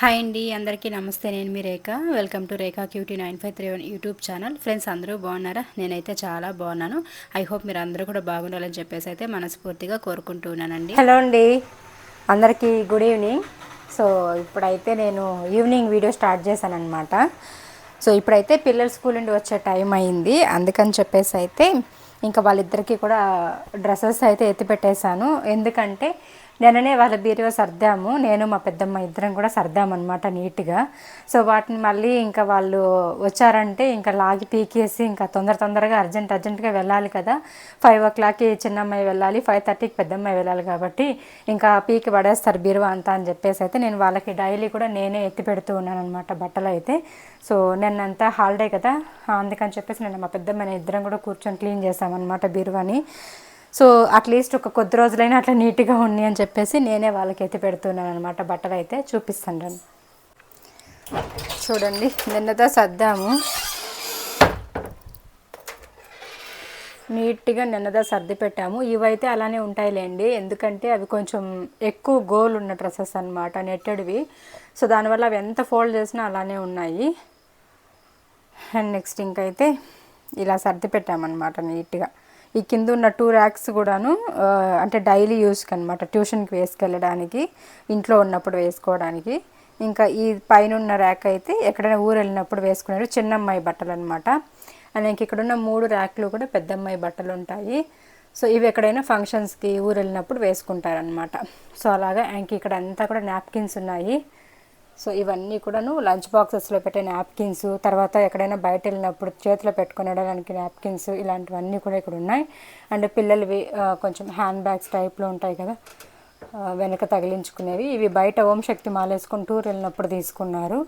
Hi అండి అందరికీ నమస్తే. నేను మీ Rekha. Welcome to Rekha cutie nine five three one YouTube channel. Friends అందరూ బాగున్నారా? నేనైతే చాలా బాగున్నాను. ఐ హోప్ మీరు అందరూ కూడా బాగుండాలని చెప్పేసి అయితే మనస్ఫూర్తిగా కోరుకుంటున్నానండి హలో అండి అందరికీ గుడ్ ఈవినింగ్. సో ఇప్పుడైతే నేను ఈవినింగ్ వీడియో స్టార్ట్ చేశాను అనమాట సో ఇప్పుడైతే పిల్లలు స్కూల్ నుండి వచ్చే టైం అయింది. అందుకని చెప్పేసి అయితే ఇంకా వాళ్ళిద్దరికీ కూడా డ్రెస్సెస్ అయితే ఎత్తి పెట్టేశాను ఎందుకంటే నిన్ననే వాళ్ళ బీరువా సర్దాము. నేను మా పెద్దమ్మ ఇద్దరం కూడా సర్దామన్నమాట నీట్గా. సో వాటిని మళ్ళీ ఇంకా వాళ్ళు వచ్చారంటే ఇంకా లాగి పీకేసి ఇంకా తొందర తొందరగా అర్జెంట్ అర్జెంట్గా వెళ్ళాలి కదా. ఫైవ్ ఓ క్లాక్కి చిన్నమ్మాయి వెళ్ళాలి ఫైవ్ థర్టీకి పెద్దమ్మాయి వెళ్ళాలి కాబట్టి ఇంకా పీకి పడేస్తారు బీరువా అంతా అని చెప్పేసి అయితే నేను వాళ్ళకి డైలీ కూడా నేనే ఎత్తి పెడుతూ ఉన్నాను అనమాట బట్టలు అయితే. సో నిన్నంతా హాలిడే కదా. అందుకని చెప్పేసి నేను మా పెద్దమ్మని ఇద్దరం కూడా కూర్చొని క్లీన్ చేసామన్నమాట బీరువాని. సో అట్లీస్ట్ ఒక కొద్ది రోజులైనా అట్లా నీట్గా ఉండి అని చెప్పేసి నేనే వాళ్ళకి ఎత్తి పెడుతున్నాను అనమాట బట్టలు అయితే చూపిస్తాను చూడండి నిన్నతో సర్దాము. నీట్గా నిన్నదా సర్ది పెట్టాము. ఇవైతే అలానే ఉంటాయిలేండి. ఎందుకంటే అవి కొంచెం ఎక్కువ గోల్ ఉన్న డ్రెస్సెస్ అనమాట నెట్టెడ్వి. సో దానివల్ల అవి ఎంత ఫోల్డ్ చేసినా అలానే ఉన్నాయి. అండ్ నెక్స్ట్ ఇంకైతే ఇలా సర్ది పెట్టామన్నమాట నీట్గా. ఈ కింద ఉన్న టూ ర్యాక్స్ కూడాను అంటే డైలీ యూస్కి అనమాట ట్యూషన్కి వేసుకెళ్ళడానికి ఇంట్లో ఉన్నప్పుడు వేసుకోవడానికి. ఇంకా ఈ పైన ఉన్న ర్యాక్ అయితే ఎక్కడైనా ఊరు వెళ్ళినప్పుడు వేసుకున్నారు చిన్న అమ్మాయి బట్టలు అనమాట అండ్ ఇంక ఇక్కడ ఉన్న మూడు ర్యాక్లు కూడా పెద్ద అమ్మాయి బట్టలు ఉంటాయి. సో ఇవి ఎక్కడైనా ఫంక్షన్స్కి ఊరు వెళ్ళినప్పుడు వేసుకుంటారనమాట సో అలాగా ఇంక ఇక్కడ అంతా కూడా నాప్కిన్స్ ఉన్నాయి. సో ఇవన్నీ కూడాను లంచ్ బాక్సెస్లో పెట్టే నాప్కిన్స్ తర్వాత ఎక్కడైనా బయట వెళ్ళినప్పుడు చేతిలో పెట్టుకుని వెళ్ళడానికి నాప్కిన్స్ ఇలాంటివన్నీ కూడా ఇక్కడ ఉన్నాయి. అండ్ పిల్లలవి కొంచెం హ్యాండ్ బ్యాగ్స్ టైప్లో ఉంటాయి కదా వెనక తగిలించుకునేవి. ఇవి బయట ఓం శక్తి మాలేసుకొని టూర్ వెళ్ళినప్పుడు తీసుకున్నారు.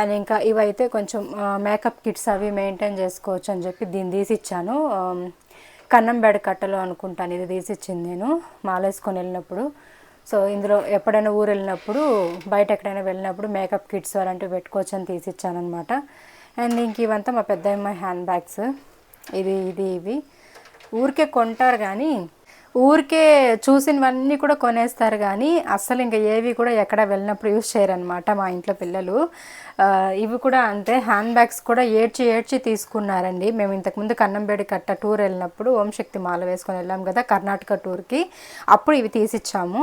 అండ్ ఇంకా ఇవైతే కొంచెం మేకప్ కిట్స్ అవి మెయింటైన్ చేసుకోవచ్చు అని చెప్పి దీన్ని తీసిచ్చాను. కన్నం బెడ కట్టలు అనుకుంటాను ఇది తీసిచ్చింది నేను మాలేసుకొని వెళ్ళినప్పుడు. సో ఇందులో ఎప్పుడైనా ఊరు వెళ్ళినప్పుడు బయట ఎక్కడైనా వెళ్ళినప్పుడు మేకప్ కిట్స్ అలాంటివి పెట్టుకోవచ్చు అని తీసిచ్చానమాట అండ్ ఇంక ఇవంతా మా పెద్ద హ్యాండ్ బ్యాగ్స్. ఇది ఇది ఇవి. ఊరికే కొంటారు కానీ ఊరికే చూసినవన్నీ కూడా కొనేస్తారు కానీ అస్సలు ఇంకా ఏవి కూడా ఎక్కడ వెళ్ళినప్పుడు యూజ్ చేయరనమాట మా ఇంట్లో పిల్లలు. ఇవి కూడా అంతే హ్యాండ్ బ్యాగ్స్ కూడా ఏడ్చి ఏడ్చి తీసుకున్నారండి. మేము ఇంతకుముందు కన్నంబేడి కట్ట టూర్ వెళ్ళినప్పుడు ఓం శక్తి మాల వేసుకొని వెళ్ళాం కదా కర్ణాటక టూర్కి. అప్పుడు ఇవి తీసిచ్చాము.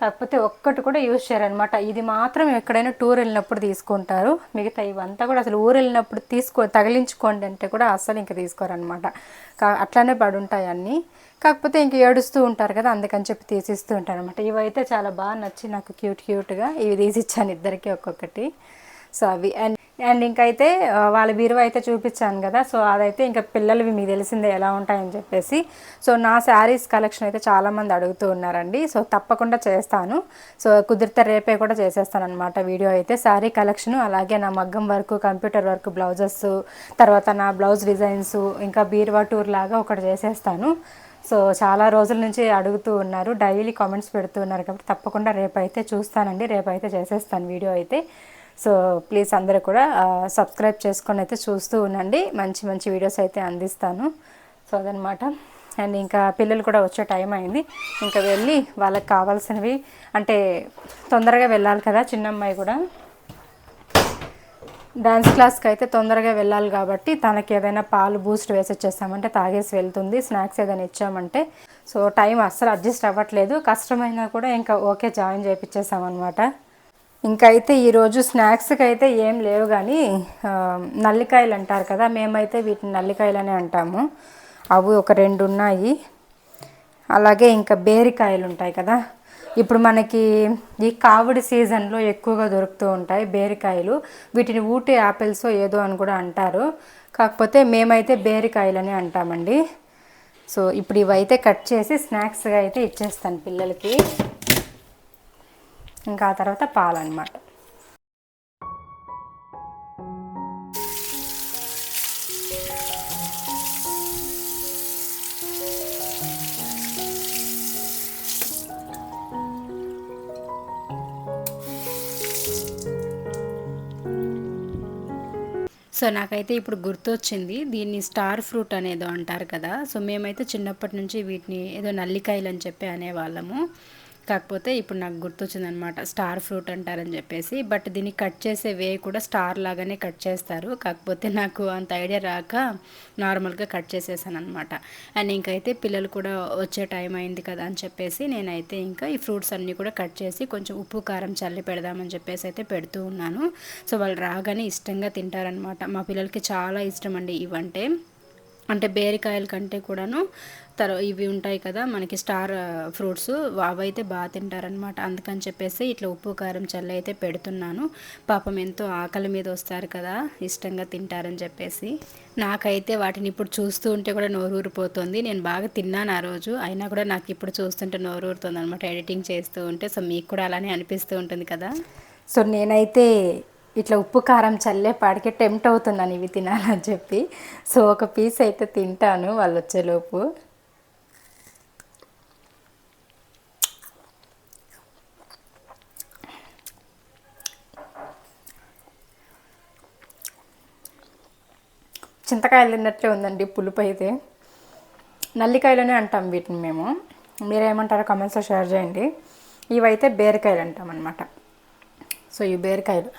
కాకపోతే ఒక్కటి కూడా యూజ్ చేయరనమాట. ఇది మాత్రం ఎక్కడైనా టూర్ వెళ్ళినప్పుడు తీసుకుంటారు. మిగతా ఇవంతా కూడా అసలు ఊరు వెళ్ళినప్పుడు తీసుకో తగిలించుకోండి అంటే కూడా అస్సలు ఇంకా తీసుకోరనమాట. కా అట్లానే పడి ఉంటాయి అన్నీ. కాకపోతే ఇంక ఏడుస్తూ ఉంటారు కదా అందుకని చెప్పి తీసిస్తూ ఉంటారు అనమాట ఇవైతే చాలా బాగా నచ్చి నాకు క్యూట్ క్యూట్గా ఇవి తీసిచ్చాను ఇద్దరికి ఒక్కొక్కటి. సో అవి అండ్ అండ్ ఇంకైతే వాళ్ళ బీరువా అయితే చూపించాను కదా సో అదైతే ఇంకా పిల్లలవి మీకు తెలిసిందే ఎలా ఉంటాయని చెప్పేసి. సో నా శారీస్ కలెక్షన్ అయితే చాలామంది అడుగుతూ ఉన్నారండి. సో తప్పకుండా చేస్తాను. సో కుదిరితే రేపే కూడా చేసేస్తాను అనమాట వీడియో అయితే. శారీ కలెక్షన్ అలాగే నా మగ్గం వర్క్ కంప్యూటర్ వర్క్ బ్లౌజెస్ తర్వాత నా బ్లౌజ్ డిజైన్స్ ఇంకా బీరువా టూర్ లాగా ఒకటి చేసేస్తాను. సో చాలా రోజుల నుంచి అడుగుతూ ఉన్నారు. డైలీ కామెంట్స్ పెడుతూ ఉన్నారు కాబట్టి తప్పకుండా రేపైతే చూస్తానండి. రేపైతే చేసేస్తాను వీడియో అయితే. సో ప్లీజ్ అందరూ కూడా సబ్స్క్రైబ్ చేసుకొని అయితే చూస్తూ ఉండండి. మంచి మంచి వీడియోస్ అయితే అందిస్తాను. సో అదనమాట. అండ్ ఇంకా పిల్లలు కూడా వచ్చే టైం అయింది. ఇంకా వెళ్ళి వాళ్ళకి కావాల్సినవి అంటే తొందరగా వెళ్ళాలి కదా చిన్న అమ్మాయి కూడా. డ్యాన్స్ క్లాస్కి అయితే తొందరగా వెళ్ళాలి కాబట్టి తనకి ఏదైనా పాలు బూస్ట్ వేసి వచ్చేసామంటే తాగేసి వెళ్తుంది. స్నాక్స్ ఏదైనా ఇచ్చామంటే. సో టైం అస్సలు అడ్జస్ట్ అవ్వట్లేదు. కష్టమైనా కూడా ఇంకా ఓకే జాయిన్ చేయించేసామన్నమాట ఇంకైతే అయితే ఈరోజు స్నాక్స్కి అయితే ఏం లేవు కానీ నల్లికాయలు అంటారు కదా మేమైతే వీటిని నల్లికాయలనే అంటాము. అవి ఒక రెండు ఉన్నాయి అలాగే ఇంకా బేరికాయలు ఉంటాయి కదా. ఇప్పుడు మనకి ఈ కావుడి సీజన్లో ఎక్కువగా దొరుకుతూ ఉంటాయి బేరికాయలు. వీటిని ఊటి యాపిల్స్ ఏదో అని కూడా అంటారు. కాకపోతే మేమైతే బేరికాయలని అంటామండి. సో ఇప్పుడు ఇవైతే కట్ చేసి స్నాక్స్గా అయితే ఇచ్చేస్తాను పిల్లలకి. ఇంకా ఆ తర్వాత పాలు అనమాట సో నాకైతే ఇప్పుడు గుర్తొచ్చింది దీన్ని స్టార్ ఫ్రూట్ అనేదో అంటారు కదా. సో మేమైతే చిన్నప్పటి నుంచి వీటిని ఏదో నల్లికాయలు అని చెప్పి అనేవాళ్ళము. కాకపోతే ఇప్పుడు నాకు గుర్తొచ్చిందనమాట స్టార్ ఫ్రూట్ అంటారని చెప్పేసి. బట్ దీన్ని కట్ చేసే వే కూడా స్టార్ లాగానే కట్ చేస్తారు. కాకపోతే నాకు అంత ఐడియా రాక నార్మల్గా కట్ చేసేసాను అనమాట అండ్ ఇంకైతే పిల్లలు కూడా వచ్చే టైం అయింది కదా అని చెప్పేసి నేనైతే ఇంకా ఈ ఫ్రూట్స్ అన్నీ కూడా కట్ చేసి కొంచెం ఉప్పు కారం చల్లి పెడదామని చెప్పేసి అయితే పెడుతూ ఉన్నాను. సో వాళ్ళు రాగానే ఇష్టంగా తింటారనమాట. మా పిల్లలకి చాలా ఇష్టం అండి ఇవంటే. అంటే బేరికాయల కంటే కూడాను తర్వా ఇవి ఉంటాయి కదా మనకి స్టార్ ఫ్రూట్స్ అవైతే బాగా తింటారనమాట అందుకని చెప్పేసి ఇట్లా ఉప్పు కారం చల్లి అయితే పెడుతున్నాను. పాపం ఎంతో ఆకలి మీద వస్తారు కదా ఇష్టంగా తింటారని చెప్పేసి. నాకైతే వాటిని ఇప్పుడు చూస్తూ ఉంటే కూడా నోరూరిపోతుంది. నేను బాగా తిన్నాను ఆ రోజు. అయినా కూడా నాకు ఇప్పుడు చూస్తుంటే నోరూరుతుంది అనమాట ఎడిటింగ్ చేస్తూ ఉంటే సో మీకు కూడా అలానే అనిపిస్తూ ఉంటుంది కదా. సో నేనైతే ఇట్లా ఉప్పు కారం చల్లే పాడికి టెంప్ట్ అవుతున్నాను ఇవి తినాలని చెప్పి. సో ఒక పీస్ అయితే తింటాను వాళ్ళు వచ్చేలోపు. చింతకాయలు తిన్నట్లే ఉందండి పులుపు అయితే. నల్లికాయలనే అంటాం వీటిని మేము. మీరేమంటారో కమెంట్స్లో షేర్ చేయండి. ఇవైతే బీరకాయలు అంటాం అనమాట సో ఈ బీరకాయలు.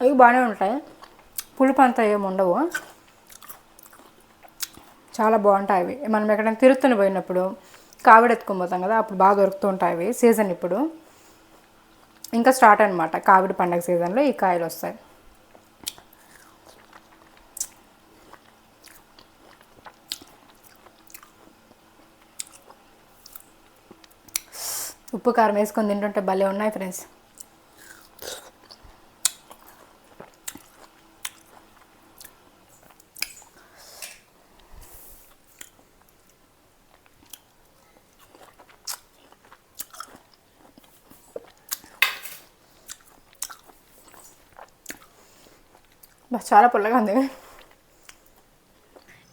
అవి బాగానే ఉంటాయి. పులుపు అంతా ఏమి ఉండవు. చాలా బాగుంటాయి అవి. మనం ఎక్కడైనా తిరుత్తని పోయినప్పుడు కావిడ ఎత్తుకొని పోతాం కదా అప్పుడు బాగా దొరుకుతూ ఉంటాయి అవి. సీజన్ ఇప్పుడు. ఇంకా స్టార్ట్ అనమాట కావిడి పండగ సీజన్లో ఈ కాయలు వస్తాయి. ఉప్పు కారం వేసుకొని తింటుంటే భలే ఉన్నాయి ఫ్రెండ్స్. చాలా పుల్లగా ఉంది.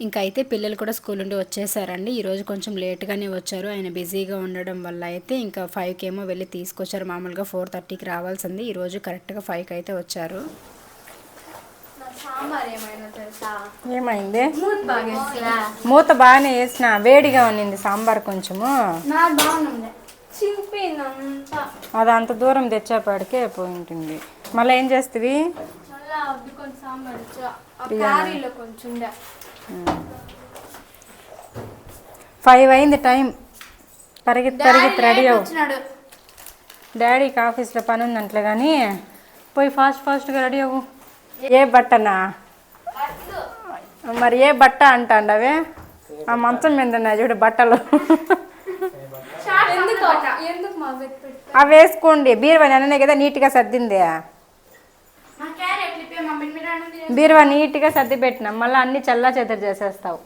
ఇంకా అయితే పిల్లలు కూడా స్కూల్ నుండి వచ్చేసారండి. ఈరోజు కొంచెం లేట్గానే వచ్చారు. ఆయన బిజీగా ఉండడం వల్ల అయితే ఇంకా ఫైవ్కి ఏమో వెళ్ళి తీసుకొచ్చారు. మామూలుగా ఫోర్ థర్టీకి రావాల్సింది. ఈరోజు కరెక్ట్గా ఫైవ్కి అయితే వచ్చారు సాంబార్ ఏమైనా తెలుసా? ఏమైంది? మూత్ బాగానే వేసిన. వేడిగా ఉన్నింది సాంబార్ కొంచెము. నా బాగుంది చింపిందంతా. అది అంత దూరం తెచ్చేపాడికే పోయింటుంది. మళ్ళీ ఏం చేస్తుంది కొంచెం ఫైవ్ అయింది టైం పరిగెత్తి పరిగెత్తి రెడీ అవ్వు. వచ్చినాడు? డాడీకి ఆఫీస్లో పని ఉందంట్లే కానీ పోయి ఫాస్ట్ ఫాస్ట్గా రెడీ అవ్వు. ఏ బట్టనా? మరి ఏ బట్ట అంటాండవే? ఆ మంచం మీద ఉన్నాయి చూడు బట్టలు. అవి వేసుకోండి. బీరువా నెలనే కదా నీట్గా సర్దింది మా క్యారీ ఎట్లిప్పే మా బిడ్డ మీద బీరువా నీట్గా సర్ది పెట్టినాం మళ్ళీ అన్ని చల్లా చెదరు చేసేస్తావు.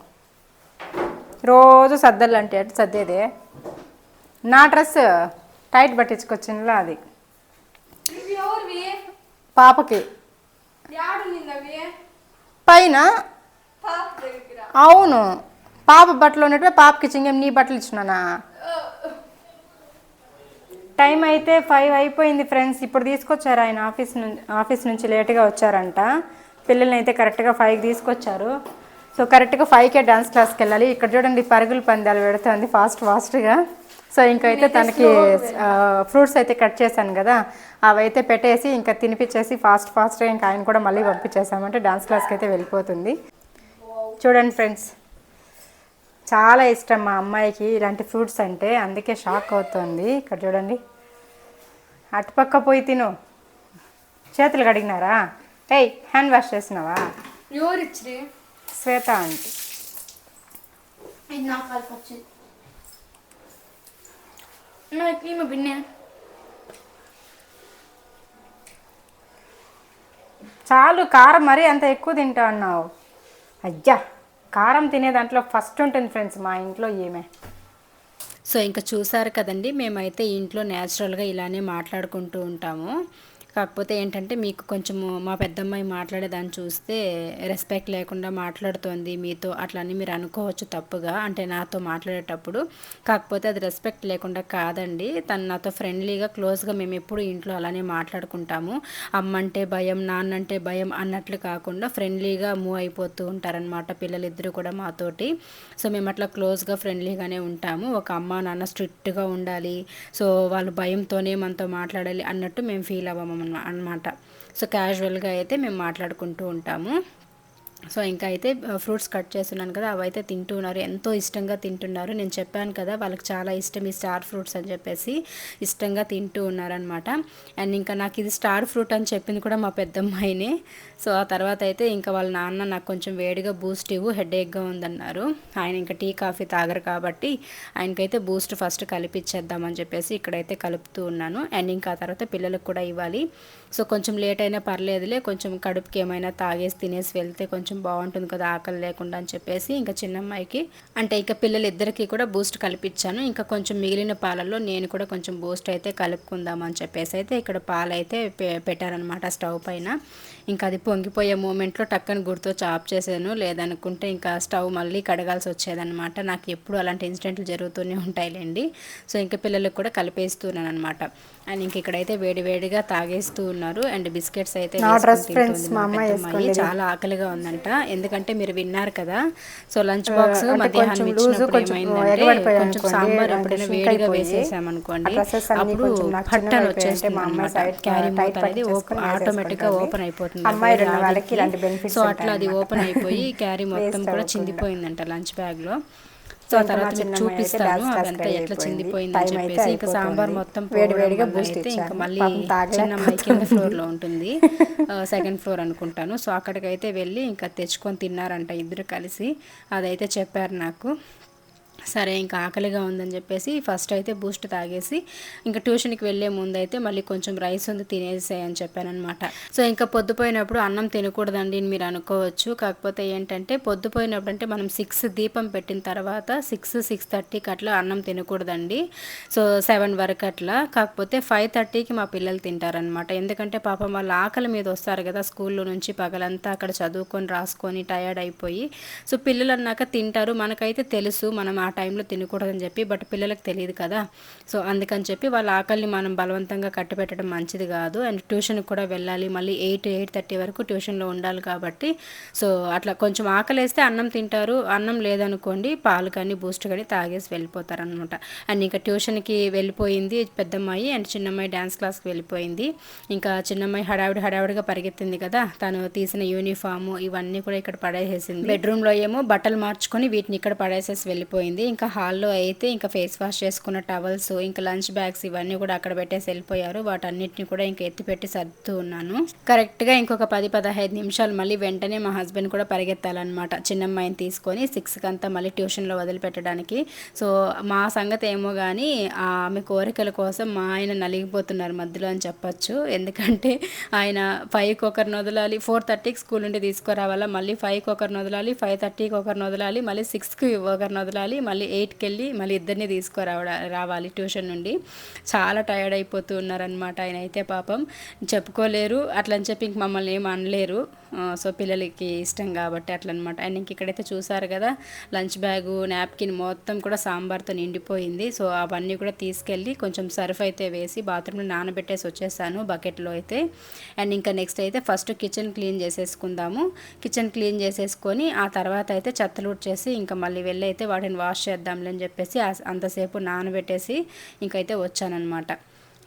రోజు సర్దలు అంటే ఎటు సర్దేది? నా డ్రెస్ టైట్ పట్టించుకొచ్చిందిలా అది. పాపకి. పైన? అవును. పాప బట్టలు ఉన్నట్టు పాపకి చింగం నీ బట్టలు ఇచ్చినానా? టైం అయితే ఫైవ్ అయిపోయింది ఫ్రెండ్స్. ఇప్పుడు తీసుకొచ్చారు ఆయన ఆఫీస్ నుంచి ఆఫీస్ నుంచి లేట్గా వచ్చారంట. పిల్లల్ని అయితే కరెక్ట్గా ఫైవ్కి తీసుకొచ్చారు. సో కరెక్ట్గా ఫైవ్కే డాన్స్ క్లాస్కి వెళ్ళాలి. ఇక్కడ చూడండి పరుగులు పందాలు పెడుతుంది ఫాస్ట్ ఫాస్ట్గా సో ఇంకైతే తనకి ఫ్రూట్స్ అయితే కట్ చేశాను కదా. అవైతే పెట్టేసి ఇంకా తినిపించేసి ఫాస్ట్ ఫాస్ట్గా ఇంకా ఆయన కూడా మళ్ళీ పంపించేసామంటే డాన్స్ క్లాస్కి అయితే వెళ్ళిపోతుంది. చూడండి ఫ్రెండ్స్ చాలా ఇష్టం మా అమ్మాయికి ఇలాంటి ఫ్రూట్స్ అంటే. అందుకే షాక్ అవుతుంది. ఇక్కడ చూడండి. అటుపక్క పోయి తిను. చేతులు కడిగినారా? ఏయ్ హ్యాండ్ వాష్ చేసినావా? ఎవరు ఇచ్చిరి శ్వేత ఆంటీ. ఇది నా కాలుకి వచ్చింది నాకు ఈమె బిన్నే చాలు కారం మరీ అంత ఎక్కువ తింటా అన్నావు. అయ్యా కారం తినే దాంట్లో ఫస్ట్ ఉంటుంది ఫ్రెండ్స్ మా ఇంట్లో ఏమే సో ఇంకా చూసారు కదండి మేమైతే ఇంట్లో న్యాచురల్గా ఇలానే మాట్లాడుకుంటూ ఉంటాము. కాకపోతే ఏంటంటే మీకు కొంచెము మా పెద్దమ్మాయి మాట్లాడేదాన్ని చూస్తే రెస్పెక్ట్ లేకుండా మాట్లాడుతోంది మీతో అట్లా అని మీరు అనుకోవచ్చు తప్పుగా అంటే నాతో మాట్లాడేటప్పుడు. కాకపోతే అది రెస్పెక్ట్ లేకుండా కాదండి. తను నాతో ఫ్రెండ్లీగా క్లోజ్గా మేము ఎప్పుడు ఇంట్లో అలానే మాట్లాడుకుంటాము. అమ్మ అంటే భయం నాన్న అంటే భయం అన్నట్లు కాకుండా ఫ్రెండ్లీగా మూవ్ అయిపోతూ ఉంటారనమాట పిల్లలిద్దరూ కూడా మాతోటి. సో మేము అట్లా క్లోజ్గా ఫ్రెండ్లీగానే ఉంటాము. ఒక అమ్మ నాన్న స్ట్రిక్ట్గా ఉండాలి. సో వాళ్ళు భయంతోనే మనతో మాట్లాడాలి అన్నట్టు మేము ఫీల్ అవ్వము అన్నమాట. సో క్యాజువల్గా అయితే మేము మాట్లాడుకుంటూ ఉంటాము. సో ఇంకా అయితే ఫ్రూట్స్ కట్ చేస్తున్నాను కదా అవైతే తింటూ ఉన్నారు ఎంతో ఇష్టంగా తింటున్నారు. నేను చెప్పాను కదా వాళ్ళకి చాలా ఇష్టం ఈ స్టార్ ఫ్రూట్స్ అని చెప్పేసి ఇష్టంగా తింటూ ఉన్నారనమాట అండ్ ఇంకా నాకు ఇది స్టార్ ఫ్రూట్ అని చెప్పింది కూడా మా పెద్దమ్మాయినే. సో ఆ తర్వాత అయితే ఇంకా వాళ్ళ నాన్న నాకు కొంచెం వేడిగా బూస్ట్ ఇవ్వు హెడేక్గా ఉందన్నారు. ఆయన ఇంకా టీ కాఫీ తాగరు కాబట్టి ఆయనకైతే బూస్ట్ ఫస్ట్ కలిపిచ్చేద్దామని చెప్పేసి ఇక్కడైతే కలుపుతూ ఉన్నాను. అండ్ ఇంకా తర్వాత పిల్లలకు కూడా ఇవ్వాలి. సో కొంచెం లేట్ అయినా పర్లేదులే కొంచెం కడుపుకి ఏమైనా తాగేసి తినేసి వెళ్తే కొంచెం బాగుంటుంది కదా ఆకలి లేకుండా అని చెప్పేసి ఇంకా చిన్నమ్మాయికి అంటే ఇంకా పిల్లలిద్దరికీ కూడా బూస్ట్ కలిపించాను. ఇంకా కొంచెం మిగిలిన పాలల్లో నేను కూడా కొంచెం బూస్ట్ అయితే కలుపుకుందాం అని చెప్పేసి అయితే ఇక్కడ పాలు అయితే పెట్టారనమాట స్టవ్ పైన. ఇంకా అది పొంగిపోయే మూమెంట్లో టక్కని గుర్తు ఆఫ్ చేశాను. లేదనుకుంటే ఇంకా స్టవ్ మళ్ళీ కడగాల్సి వచ్చేదన్నమాట. నాకు ఎప్పుడు అలాంటి ఇన్సిడెంట్లు జరుగుతూనే ఉంటాయిలేండి. సో ఇంకా పిల్లలకు కూడా కలిపేస్తున్నాను అనమాట అండ్ ఇంక ఇక్కడైతే వేడి వేడిగా తాగేస్తూ ఉన్నారు. అండ్ బిస్కెట్స్ అయితే. చాలా ఆకలిగా ఉందంట ఎందుకంటే మీరు విన్నారు కదా సో లంచ్ బాక్స్ మధ్యాహ్నం కొంచెం ఇచ్చినప్పుడు కొంచెం ఏమైందంటే ఎగబడిపోయాయి కొంచెం అనుకోండి, సాంబార్ ఎప్పుడైనా వేడిగా process అన్నీ అప్పుడు పట్టని వచ్చేస్తుంది అయిపోయాయి. మా అమ్మ అనమాట క్యారీ మూత అనేది ఆటోమేటిక్గా. ఓపెన్ అయిపోతుంది సో అట్లా అది. ఓపెన్ అయిపోయి క్యారీ మొత్తం కూడా. చిందిపోయిందంట లంచ్ బ్యాగ్లో సో ఆ తర్వాత మీకు చూపిస్తాను అదంతా ఎట్లా. చిందిపోయిందని చెప్పేసి ఇంకా సాంబార్. మొత్తం వేడి వేడిగా అయితే ఇంకా. మళ్ళీ. చిన్నమ్మాయి కింద ఫ్లోర్లో ఉంటుంది సెకండ్ ఫ్లోర్ అనుకుంటాను సో అక్కడికైతే వెళ్ళి ఇంకా తెచ్చుకొని తిన్నారంట ఇద్దరు కలిసి అదైతే చెప్పారు నాకు సరే ఇంకా ఆకలిగా ఉందని చెప్పేసి ఫస్ట్ అయితే బూస్ట్ తాగేసి ఇంకా ట్యూషన్కి వెళ్ళే ముందు అయితే మళ్ళీ కొంచెం రైస్ ఉంది తినేసేయని చెప్పానమాట సో ఇంకా పొద్దుపోయినప్పుడు అన్నం తినకూడదండి అని మీరు అనుకోవచ్చు. కాకపోతే ఏంటంటే పొద్దుపోయినప్పుడు అంటే మనం సిక్స్ దీపం పెట్టిన తర్వాత సిక్స్ సిక్స్ థర్టీకి అట్లా అన్నం తినకూడదండి. సో సెవెన్ వరకు అట్లా. కాకపోతే ఫైవ్ థర్టీకి మా పిల్లలు తింటారనమాట ఎందుకంటే పాపం వాళ్ళు ఆకలి మీద వస్తారు కదా స్కూల్లో నుంచి పగలంతా అక్కడ చదువుకొని రాసుకొని టయర్డ్ అయిపోయి. సో పిల్లలు అన్నాక తింటారు. మనకైతే తెలుసు. మనం ఆ టైంలో తినకూడదని చెప్పి బట్ పిల్లలకు తెలియదు కదా. సో అందుకని చెప్పి వాళ్ళ ఆకలిని మనం బలవంతంగా కట్టిపెట్టడం మంచిది కాదు. అండ్ ట్యూషన్కి కూడా వెళ్ళాలి. మళ్ళీ ఎయిట్ ఎయిట్ థర్టీ వరకు ట్యూషన్లో ఉండాలి కాబట్టి. సో అట్లా కొంచెం ఆకలి వేస్తే అన్నం తింటారు. అన్నం లేదనుకోండి పాలు కానీ బూస్ట్ కానీ తాగేసి వెళ్ళిపోతారు అనమాట అండ్ ఇంకా ట్యూషన్కి వెళ్ళిపోయింది పెద్దమ్మాయి. అండ్ చిన్నమ్మాయి డ్యాన్స్ క్లాస్కి వెళ్ళిపోయింది. ఇంకా చిన్నమ్మాయి హడావిడి హడావిడిగా పరిగెత్తింది కదా. తను తీసిన యూనిఫామ్ ఇవన్నీ కూడా ఇక్కడ పడేసేసింది. బెడ్రూమ్లో ఏమో బట్టలు మార్చుకొని వీటిని ఇక్కడ పడేసేసి వెళ్ళిపోయింది. ఇంకా హాల్లో అయితే ఇంకా ఫేస్ వాష్ చేసుకున్న టవల్స్ ఇంకా లంచ్ బ్యాగ్స్ ఇవన్నీ కూడా అక్కడ పెట్టేసి వెళ్ళిపోయారు. వాటన్నిటిని కూడా ఇంకా ఎత్తిపెట్టి సర్దుతూ ఉన్నాను. కరెక్ట్గా ఇంకొక పది పదహైదు నిమిషాలు మళ్ళీ వెంటనే మా హస్బెండ్ కూడా పరిగెత్తాలన్నమాట. చిన్నమ్మాయిని తీసుకొని సిక్స్కి అంతా మళ్ళీ ట్యూషన్లో వదిలిపెట్టడానికి. సో మా సంగతి ఏమో కానీ ఆమె కోరికల కోసం మా ఆయన నలిగిపోతున్నారు మధ్యలో అని చెప్పొచ్చు. ఎందుకంటే ఆయన ఫైవ్కి ఒకరిని వదలాలి ఫోర్ థర్టీకి స్కూల్ నుండి తీసుకురావాలా మళ్ళీ ఫైవ్కి ఒకరిని వదలాలి ఫైవ్ థర్టీకి ఒకరిని వదలాలి మళ్ళీ సిక్స్కి ఒకరిని వదలాలి మళ్ళీ ఎయిట్కి వెళ్ళి మళ్ళీ ఇద్దరిని తీసుకురావడా రావాలి ట్యూషన్ నుండి. చాలా టైర్డ్ అయిపోతూ ఉన్నారనమాట ఆయన అయితే పాపం. చెప్పుకోలేరు. అట్లని చెప్పి ఇంక మమ్మల్ని ఏం అనలేరు. సో పిల్లలకి ఇష్టం కాబట్టి అట్లా అనమాట అండ్ ఇంక ఇక్కడైతే చూసారు కదా లంచ్ బ్యాగు నాప్కిన్ మొత్తం కూడా సాంబార్తో నిండిపోయింది. సో అవన్నీ కూడా తీసుకెళ్ళి కొంచెం సర్ఫ్ అయితే వేసి బాత్రూంలో నానబెట్టేసి వచ్చేసాను బకెట్లో అయితే. అండ్ ఇంకా నెక్స్ట్ అయితే ఫస్ట్ కిచెన్ క్లీన్ చేసేసుకుందాము. కిచెన్ క్లీన్ చేసేసుకొని ఆ తర్వాత అయితే చెత్తలూట్ చేసి ఇంకా మళ్ళీ వెళ్ళి అయితే వాటిని వాష్ చేద్దాంలే అని చెప్పేసి అంతసేపు నానబెట్టేసి ఇంకైతే వచ్చానమాట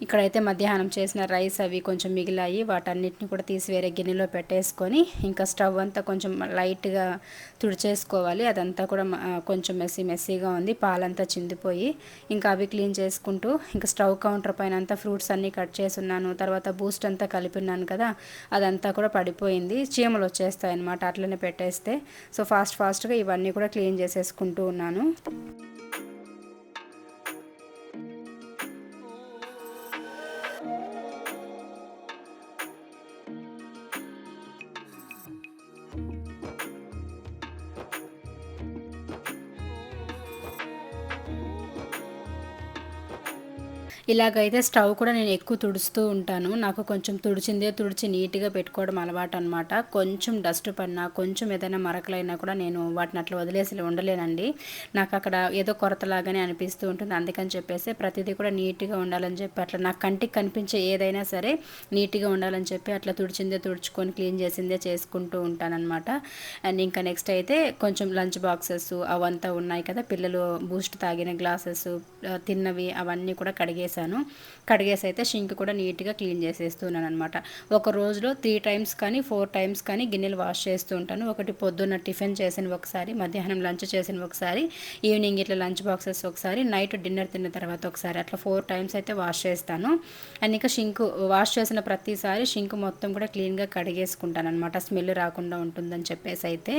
ఇక్కడైతే మధ్యాహ్నం చేసిన రైస్ అవి కొంచెం మిగిలాయి. వాటన్నిటిని కూడా తీసి వేరే గిన్నెలో పెట్టేసుకొని ఇంకా స్టవ్ అంతా కొంచెం లైట్గా తుడిచేసుకోవాలి. అదంతా కూడా కొంచెం మెస్సీ మెస్సీగా ఉంది. పాలంతా చిందిపోయి ఇంకా అవి క్లీన్ చేసుకుంటూ ఇంకా స్టవ్ కౌంటర్ పైన అంతా ఫ్రూట్స్ అన్నీ కట్ చేసి ఉన్నాను తర్వాత బూస్ట్ అంతా కలిపి ఉన్నాను కదా అదంతా కూడా పడిపోయింది. చీమలు వచ్చేస్తాయి అనమాట అట్లనే పెట్టేస్తే. సో ఫాస్ట్ ఫాస్ట్గా ఇవన్నీ కూడా క్లీన్ చేసేసుకుంటూ ఉన్నాను. ఇలాగైతే స్టవ్ కూడా నేను ఎక్కువ తుడుస్తూ ఉంటాను. నాకు కొంచెం తుడిచిందే తుడిచి నీట్గా పెట్టుకోవడం అలవాటు అనమాట కొంచెం డస్ట్ పడినా కొంచెం ఏదైనా మరకలైనా కూడా నేను వాటిని అట్లా వదిలేసి ఉండలేనండి. నాకు అక్కడ ఏదో కొరతలాగానే అనిపిస్తూ ఉంటుంది. అందుకని చెప్పేసి ప్రతిదీ కూడా నీట్గా ఉండాలని చెప్పి అట్లా నాకు కంటికి కనిపించే ఏదైనా సరే నీట్గా ఉండాలని చెప్పి అట్లా తుడిచిందే తుడుచుకొని క్లీన్ చేసిందే చేసుకుంటూ ఉంటానన్నమాట. అండ్ ఇంకా నెక్స్ట్ అయితే కొంచెం లంచ్ బాక్సెస్ అవంతా ఉన్నాయి కదా. పిల్లలు బూస్ట్ తాగిన గ్లాసెస్ తిన్నవి అవన్నీ కూడా కడిగేశాను కడిగేసి అయితే షింక్ కూడా నీట్గా క్లీన్ చేసేస్తున్నాను అనమాట ఒక రోజులో త్రీ టైమ్స్ కానీ ఫోర్ టైమ్స్ కానీ గిన్నెలు వాష్ చేస్తూ ఉంటాను. ఒకటి పొద్దున్న టిఫిన్ చేసిన ఒకసారి మధ్యాహ్నం లంచ్ చేసిన ఒకసారి ఈవినింగ్ ఇట్లా లంచ్ బాక్సెస్ ఒకసారి నైట్ డిన్నర్ తిన్న తర్వాత ఒకసారి అట్లా ఫోర్ టైమ్స్ అయితే వాష్ చేస్తాను. అండ్ ఇంకా షింక్ వాష్ చేసిన ప్రతిసారి షింక్ మొత్తం కూడా క్లీన్గా కడిగేసుకుంటాను అనమాట స్మెల్ రాకుండా ఉంటుందని చెప్పేసి అయితే.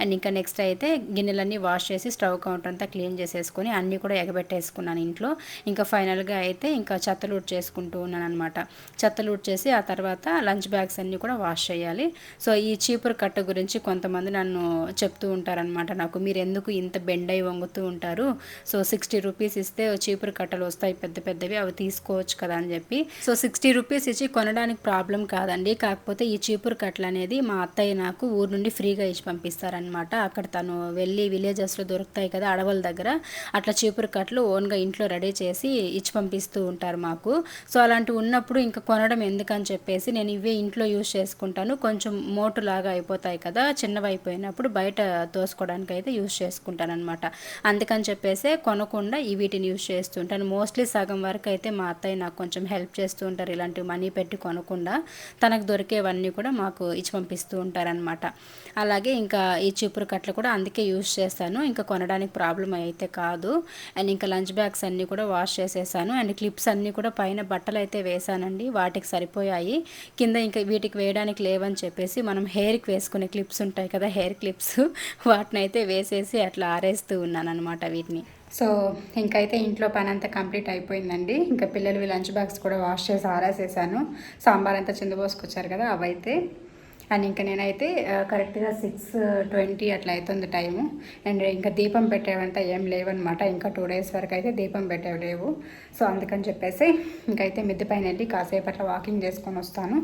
అండ్ ఇంకా నెక్స్ట్ అయితే గిన్నెలన్నీ వాష్ చేసి స్టవ్ కౌంటర్ అంతా క్లీన్ చేసేసుకొని అన్నీ కూడా ఎగబెట్టేసుకున్నాను ఇంట్లో. ఇంకా ఫైనల్గా అయితే అయితే ఇంకా చెత్తలూట్ చేసుకుంటూ ఉన్నాను అనమాట చెత్తలూట్ చేసి ఆ తర్వాత లంచ్ బ్యాగ్స్ అన్నీ కూడా వాష్ చేయాలి. సో ఈ చీపురు కట్ట గురించి కొంతమంది నన్ను చెప్తూ ఉంటారనమాట నాకు మీరు ఎందుకు ఇంత బెండ్ అయి వంగుతూ ఉంటారు? సో సిక్స్టీ రూపీస్ ఇస్తే చీపురు కట్టలు వస్తాయి పెద్ద పెద్దవి అవి తీసుకోవచ్చు కదా అని చెప్పి. సో సిక్స్టీ రూపీస్ ఇచ్చి కొనడానికి ప్రాబ్లం కాదండి. కాకపోతే ఈ చీపురు కట్టలు అనేది మా అత్తయ్య నాకు ఊరు నుండి ఫ్రీగా ఇచ్చి పంపిస్తారనమాట అక్కడ తను వెళ్ళి విలేజెస్లో దొరుకుతాయి కదా అడవుల దగ్గర. అట్లా చీపురు కట్టలు ఓన్గా ఇంట్లో రెడీ చేసి ఇచ్చి ఇస్తూ ఉంటారు మాకు. సో అలాంటివి ఉన్నప్పుడు ఇంకా కొనడం ఎందుకని చెప్పేసి నేను ఇవే ఇంట్లో యూజ్ చేసుకుంటాను. కొంచెం మోటు లాగా అయిపోతాయి కదా చిన్నవి అయిపోయినప్పుడు బయట తోసుకోవడానికి అయితే యూజ్ చేసుకుంటాను అనమాట అందుకని చెప్పేసి కొనకుండా ఈ వీటిని యూజ్ చేస్తుంటాను మోస్ట్లీ సగం వరకు అయితే మా అత్తయ్య నాకు కొంచెం హెల్ప్ చేస్తూ ఉంటారు ఇలాంటి మనీ పెట్టి కొనకుండా. తనకు దొరికేవన్నీ కూడా మాకు ఇచ్చి పంపిస్తూ ఉంటారనమాట అలాగే ఇంకా ఈ చీపురు కట్టలు కూడా అందుకే యూజ్ చేస్తాను. ఇంకా కొనడానికి ప్రాబ్లం అయితే కాదు. అండ్ ఇంకా లంచ్ బ్యాగ్స్ అన్నీ కూడా వాష్ చేసేసాను. అండ్ క్లిప్స్ అన్నీ కూడా పైన బట్టలు అయితే వేసానండి వాటికి సరిపోయాయి. కింద ఇంకా వీటికి వేయడానికి లేవని చెప్పేసి మనం హెయిర్కి వేసుకునే క్లిప్స్ ఉంటాయి కదా హెయిర్ క్లిప్స్ వాటిని అయితే వేసేసి అట్లా ఆరేస్తూ ఉన్నాను అనమాట వీటిని. సో ఇంకైతే ఇంట్లో పని అంతా కంప్లీట్ అయిపోయిందండి. ఇంకా పిల్లలు లంచ్ బాక్స్ కూడా వాష్ చేసి ఆరేసేసాను. సాంబార్ అంతా చిందపోసుకొచ్చారు కదా అవైతే. అండ్ ఇంకా నేనైతే కరెక్ట్గా సిక్స్ ట్వంటీ అట్లా అవుతుంది టైము. అండ్ ఇంకా దీపం పెట్టేవంతా ఏం లేవన్నమాట. ఇంకా టూ డేస్ వరకు అయితే దీపం పెట్టేవి లేవు. సో అందుకని చెప్పేసి ఇంకైతే మిద్దె పైన వెళ్ళి కాసేపు అట్లా వాకింగ్ చేసుకొని వస్తాను.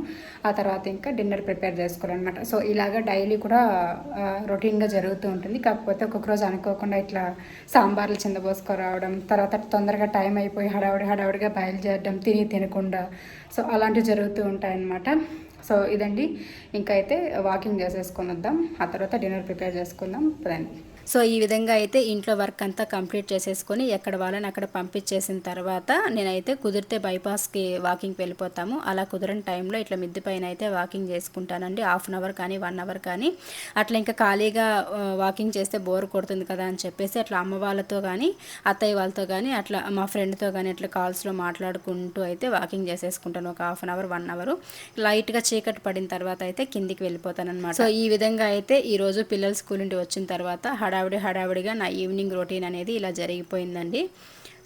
ఆ తర్వాత ఇంకా డిన్నర్ ప్రిపేర్ చేసుకోవాలన్నమాట. సో ఇలాగ డైలీ కూడా రొటీన్గా జరుగుతూ ఉంటుంది. కాకపోతే ఒక్కొక్క రోజు అనుకోకుండా ఇట్లా సాంబార్లు చిందబోసుకురావడం తర్వాత తొందరగా టైం అయిపోయి హడావుడి హడావుడిగా బయలుదేరడం తిని తినకుండా సో అలాంటివి జరుగుతూ ఉంటాయన్నమాట. సో ఇదండి. ఇంకా అయితే వాకింగ్ చేసేసుకొని వద్దాం ఆ తర్వాత డిన్నర్ ప్రిపేర్ చేసుకుందాం. పదండి. సో ఈ విధంగా అయితే ఇంట్లో వర్క్ అంతా కంప్లీట్ చేసేసుకొని ఎక్కడ వాళ్ళని అక్కడ పంపించేసిన తర్వాత నేనైతే కుదిరితే బైపాస్కి వాకింగ్కి వెళ్ళిపోతాము. అలా కుదరని టైంలో ఇట్లా మిద్ది పైన అయితే వాకింగ్ చేసుకుంటానండి. హాఫ్ అన్ అవర్ కానీ వన్ అవర్ కానీ. అట్లా ఇంకా ఖాళీగా వాకింగ్ చేస్తే బోర్ కొడుతుంది కదా అని చెప్పేసి అట్లా అమ్మ వాళ్ళతో కానీ అత్తయ్య వాళ్ళతో కానీ అట్లా మా ఫ్రెండ్తో కానీ అట్లా కాల్స్లో మాట్లాడుకుంటూ అయితే వాకింగ్ చేసేసుకుంటాను. ఒక half an hour one hour. లైట్గా చీకటి పడిన తర్వాత అయితే కిందికి వెళ్ళిపోతాను అనమాట సో ఈ విధంగా అయితే ఈరోజు పిల్లలు స్కూల్ నుండి వచ్చిన తర్వాత హడావిడి హడావిడిగా నా ఈవినింగ్ రొటీన్ అనేది ఇలా జరిగిపోయిందండి.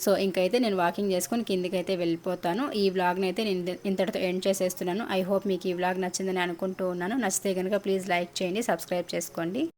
సో ఇంకైతే నేను వాకింగ్ చేసుకొని కిందికైతే అయితే వెళ్ళిపోతాను. ఈ వ్లాగ్ని అయితే నేను ఇంతటితో ఎండ్ చేసేస్తున్నాను. ఐ హోప్ మీకు ఈ వ్లాగ్ నచ్చిందని అనుకుంటూ ఉన్నాను. నచ్చితే కనుక ప్లీజ్ లైక్ చేయండి సబ్స్క్రైబ్ చేసుకోండి.